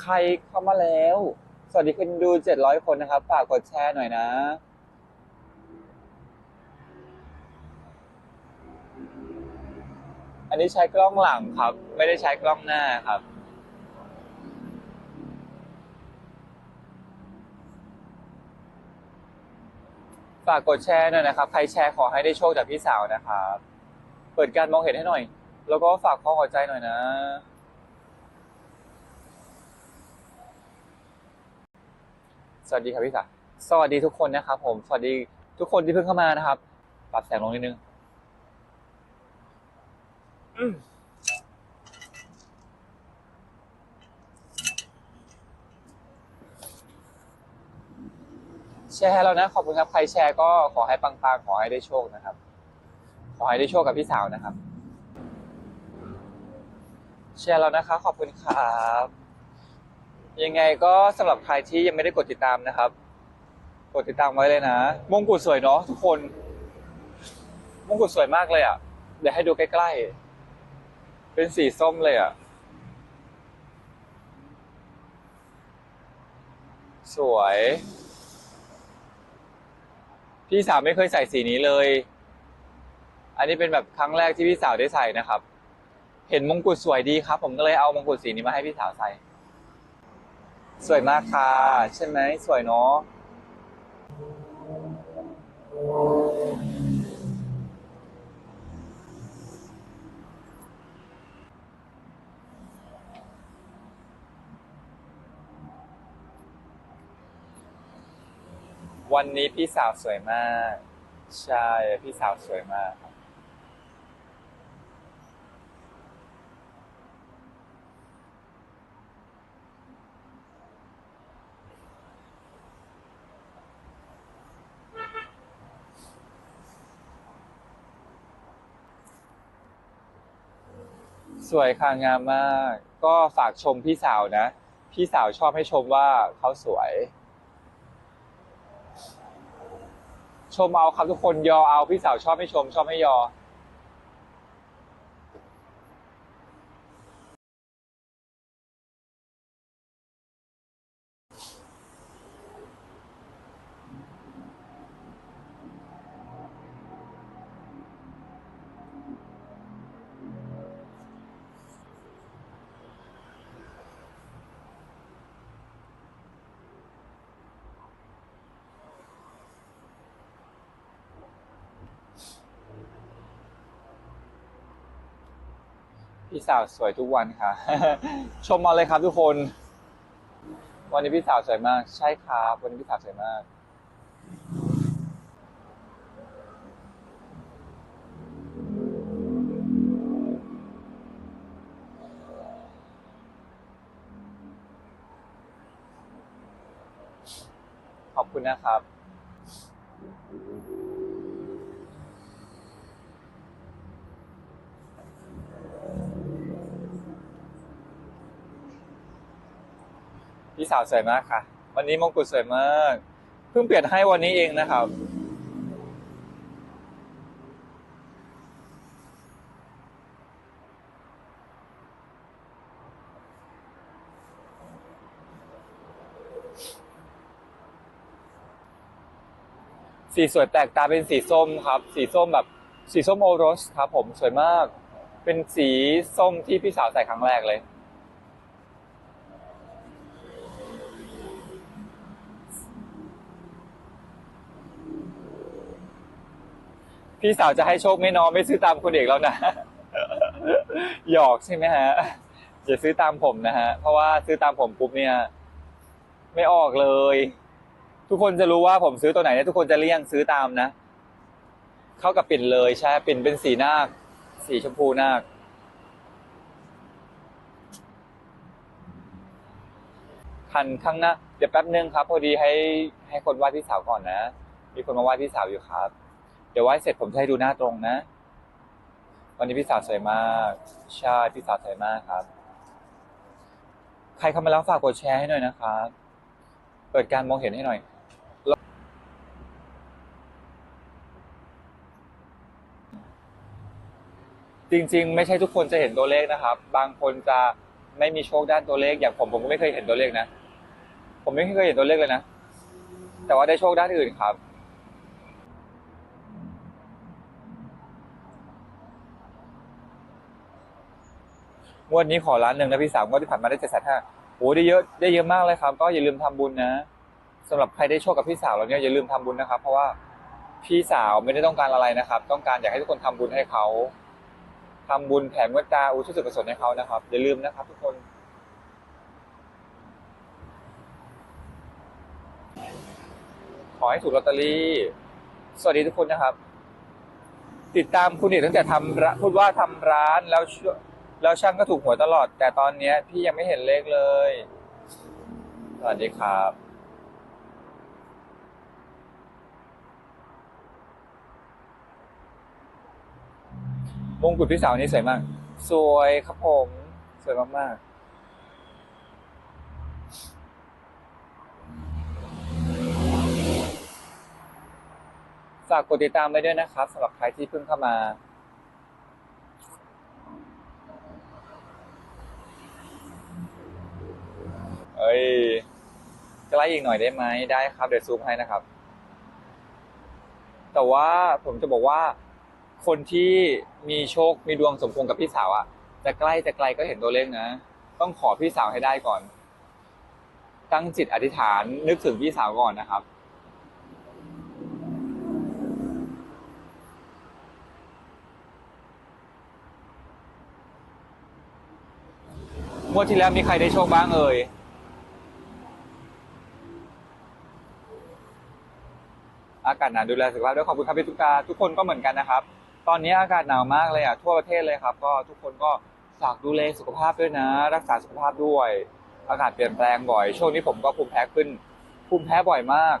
ใครเข้ามาแล้ว สวัสดีคุณดูเจ็ดร้อยคนนะครับฝากกดแชร์หน่อยนะ อันนี้ใช้กล้องหลังครับ ไม่ได้ใช้กล้องหน้าครับฝากกดแชร์หน่อยนะครับ ใครแชร์ขอให้ได้โชคจากพี่สาวนะครับ เปิดการมองเห็นให้หน่อย แล้วก็ฝากข้อหัวใจหน่อยนะ สวัสดีครับพี่สาวสวัสดีทุกคนนะครับผม สวัสดีทุกคนที่เพิ่งเข้ามานะครับ ปรับแสงลงนิดนึงอืมแชร์ให้เรานะ ขอบคุณครับ ใครแชร์ก็ขอให้ปังๆ ขอให้ได้โชคนะครับ ขอให้ได้โชคกับพี่สาวนะครับ แชร์เรานะคะ ขอบคุณครับ ยังไงก็สำหรับใครที่ยังไม่ได้กดติดตามนะครับ กดติดตามไว้เลยนะ มงกุฎสวยเนาะทุกคน มงกุฎสวยมากเลยอะ่ะ เดี๋ยวให้ดูใกล้ๆ เป็นสีส้มเลยอะ่ะ สวย พี่สาวไม่เคยใส่สีนี้เลย อันนี้เป็นแบบครั้งแรกที่พี่สาวได้ใส่นะครับ เห็นมงกุฎสวยดีครับ ผมก็เลยเอามงกุฎสีนี้มาให้พี่สาวใส่ สวยมากค่ะ ใช่ไหมสวยเนาะวันนี้พี่สาวสวยมาก ใช่ พี่สาวสวยมาก สวยค่ะงามมาก ก็ฝากชมพี่สาวนะ พี่สาวชอบให้ชมว่าเขาสวย ชมเอาครับทุกคนยอเอาพี่สาวชอบให้ชม ชอบให้ยอ พี่สาวสวยทุกวันค่ะ ชมมาเลยครับทุกคน วันนี้พี่สาวสวยมาก ใช่ครับวันนี้พี่สาวสวยมากขอบคุณนะครับ สาวสวยมากค่ะ วันนี้มงกุฎสวยมาก เพิ่งเปลี่ยนให้วันนี้เองนะครับ สีสวยแปลกตาเป็นสีส้มครับ สีส้มแบบสีส้มโอโรสครับผมสวยมาก เป็นสีส้มที่พี่สาวใส่ครั้งแรกเลย พี่สาวจะให้โชคไม่น้อยไม่ซื้อตามคุณเอกแล้วนะ หยอกใช่ไหมฮะอย่าซื้อตามผมนะฮะ เพราะว่าซื้อตามผมปุ๊บเนี่ย ไม่ออกเลย ทุกคนจะรู้ว่าผมซื้อตัวไหนเนี่ยทุกคนจะเลี่ยงซื้อตามนะ เข้ากับปิ่นเลยใช่ปิ่นเป็นสีนาค สีชมพูนาคคันข้างหน้า เดี๋ยวแป๊บนึงครับ พอดีให้ให้คนไหว้พี่สาวก่อนนะ มีคนมาไหว้พี่สาวอยู่ครับ เดี๋ยวไหว้เสร็จผมจะให้ดูหน้าตรงนะ วันนี้พี่สาวสวยมาก ใช่พี่สาวสวยมากครับ ใครเข้ามาแล้วฝากกดแชร์ให้หน่อยนะครับ เปิดการมองเห็นให้หน่อยจริงๆ ไม่ใช่ทุกคนจะเห็นตัวเลขนะครับ บางคนจะไม่มีโชคด้านตัวเลข อย่างผมผมก็ไม่เคยเห็นตัวเลขนะ ผมไม่เคยเห็นตัวเลขเลยนะ แต่ว่าได้โชคด้านอื่นครับ งวดนี้ขอล้านหนึ่งนะพี่สาวงวดที่ผ่านมาได้เจ็ดแสนห้าโอ้ได้เยอะได้เยอะมากเลยครับ ก็อย่าลืมทำบุญนะสำหรับใครได้โชคกับพี่สาวเราเนี่ยอย่าลืมทำบุญนะครับ เพราะว่าพี่สาวไม่ได้ต้องการอะไรนะครับ ต้องการอยากให้ทุกคนทำบุญให้เขาทำบุญแผ่เมตตาอุทิศส่วนกุศลให้เขานะครับ อย่าลืมนะครับ ทุกคนขอให้ถูกลอตเตอรี่ สวัสดีทุกคนนะครับ ติดตามคุณเอกตั้งแต่ทำพูดว่าทำร้านแล้วช่ว แล้วช่างก็ถูกหวยตลอด แต่ตอนเนี้ยพี่ยังไม่เห็นเลขเลย สวัสดีครับ มงกุฎพี่สาวนี่สวยมาก สวยครับผม สวยมากๆฝากกดติดตามไว้ด้วยนะครับสำหรับใครที่เพิ่งเข้ามา เอ้ย ใกล้อีกหน่อยได้ไหมได้ครับเดี๋ยวซูมให้นะครับ แต่ว่าผมจะบอกว่า คนที่มีโชคมีดวงสมพงษ์กับพี่สาวอะจะใกล้จะไกลก็เห็นตัวเลขนะ ต้องขอพี่สาวให้ได้ก่อน ตั้งจิตอธิษฐานนึกถึงพี่สาวก่อนนะครับงวดที่แล้วมีใครได้โชคบ้างเอ่ยากาศหนาวดูแลสุขภาพด้วยขอบคุณครับพี่ตุ๊กตาทุกคนก็เหมือนกันนะครับ ตอนนี้อากาศหนาวมากเลยอะทั่วประเทศเลยครับ ก็ทุกคนก็ฝากดูแลสุขภาพด้วยนะ รักษาสุขภาพด้วย อากาศเปลี่ยนแปลงบ่อย ช่วงนี้ผมก็ภูมิแพ้ขึ้นภูมิแพ้บ่อยมาก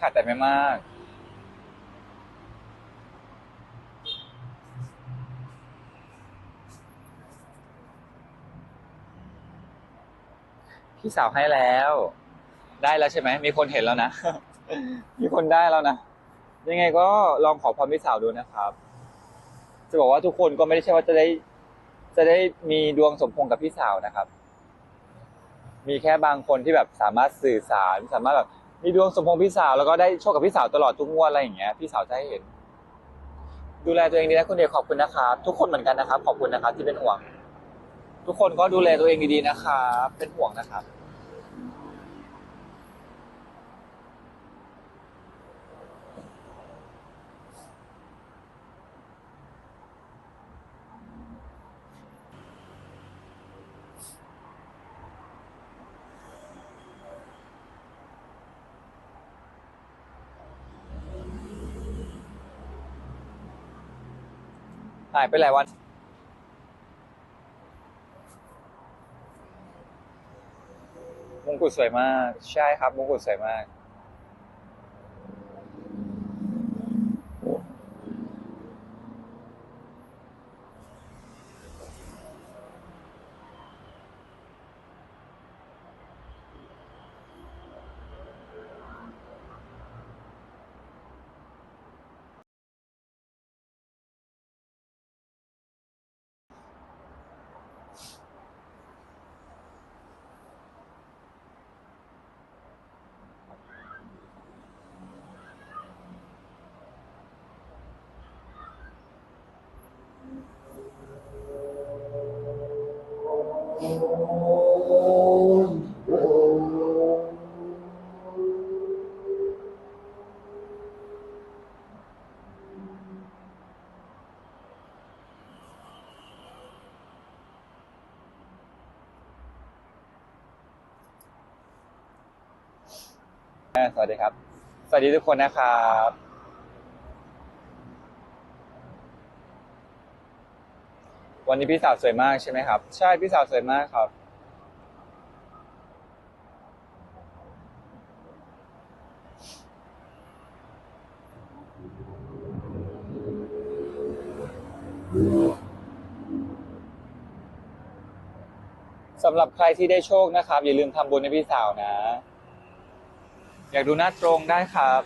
ค่ะ แต่ไม่มาก พี่สาวให้แล้ว ได้แล้วใช่ไหม มีคนเห็นแล้วนะ มีคนได้แล้วนะ ยังไงก็ลองขอพรพี่สาวดูนะครับ จะบอกว่าทุกคนก็ไม่ได้ใช่ว่าจะได้ จะได้มีดวงสมพงษ์กับพี่สาวนะครับ มีแค่บางคนที่แบบสามารถสื่อสารสามารถแบบ มีดวงสมพงษ์พี่สาวแล้วก็ได้โชคกับพี่สาวตลอดทุกงวดอะไรอย่างเงี้ยพี่สาวจะให้เห็น ดูแลตัวเองดีนะคุณเดชขอบคุณนะครับทุกคนเหมือนกันนะครับ ขอบคุณนะครับที่เป็นห่วง ทุกคนก็ดูแลตัวเองดีๆนะครับเป็นห่วงนะครับ หายไปหลายวัน มงกุฎสวยมาก ใช่ครับ มงกุฎสวยมาก สวัสดีครับ สวัสดีทุกคนนะครับวันนี้พี่สาวสวยมากใช่ไหมครับ ใช่พี่สาวสวยมากครับ สำหรับใครที่ได้โชคนะครับ อย่าลืมทำบุญให้พี่สาวนะ อยากดูหน้าตรงได้ครับ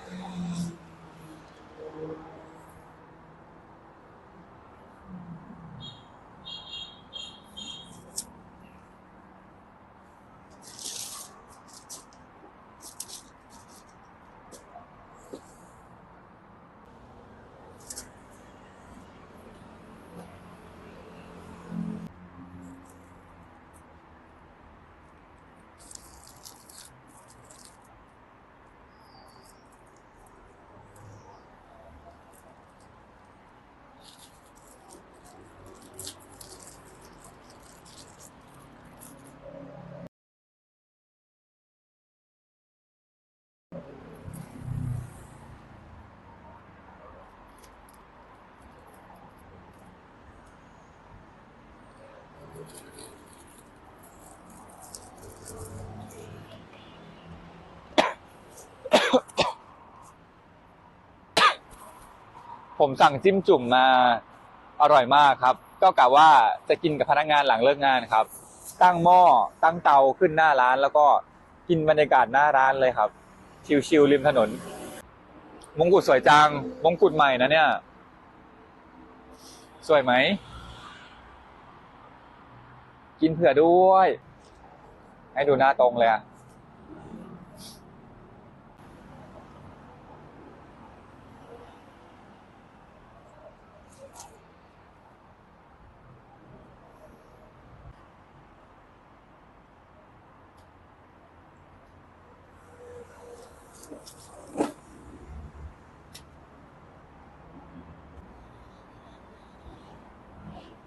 ผมสั่งจิ้มจุ่มมาอร่อยมากครับ ก็กะว่าจะกินกับพนักงานหลังเลิกงานครับ ตั้งหม้อตั้งเตาขึ้นหน้าร้าน แล้วก็กินบรรยากาศหน้าร้านเลยครับ ชิวๆริมถนน มงกุฎสวยจังมงกุฎใหม่นะเนี่ย สวยไหม กินเผื่อด้วย ให้ดูหน้าตรงเลยอะ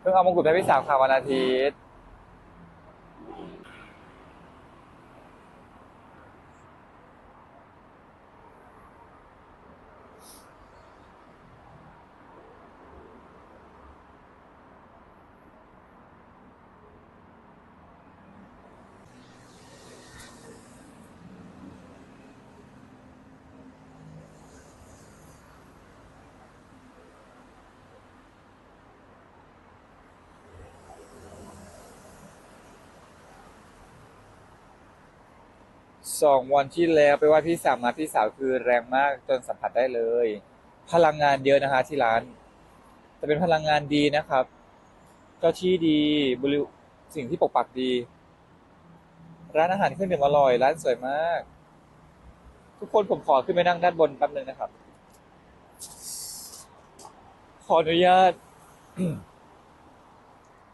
เพิ่งเอามงกุฎไปพี่สาวค่ะวันอาทิตย์ สองวันที่แล้วไปไหว่าพี่สาวมาพี่สาวคือแรงมากจนสัมผัสได้เลย พลังงานเยอะนะคะ ที่ร้านแต่เป็นพลังงานดีนะครับ เจ้าที่ดีบริสิ่งที่ปกปักดี ร้านอาหารเครื่องดื่มอร่อย ร้านสวยมาก ทุกคนผมขอขึ้นไปนั่งด้านบนแป๊บนึงนะครับ ขออนุญาต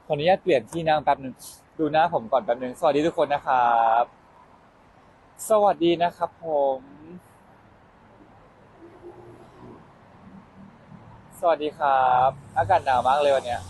ขออนุญาตเปลี่ยนที่นั่งแป๊บนึงดูหน้าผมก่อนแป๊บนึงสวัสดีทุกคนนะครับ สวัสดีนะครับผม สวัสดีครับ อากาศหนาวมากเลยวันเนี้ย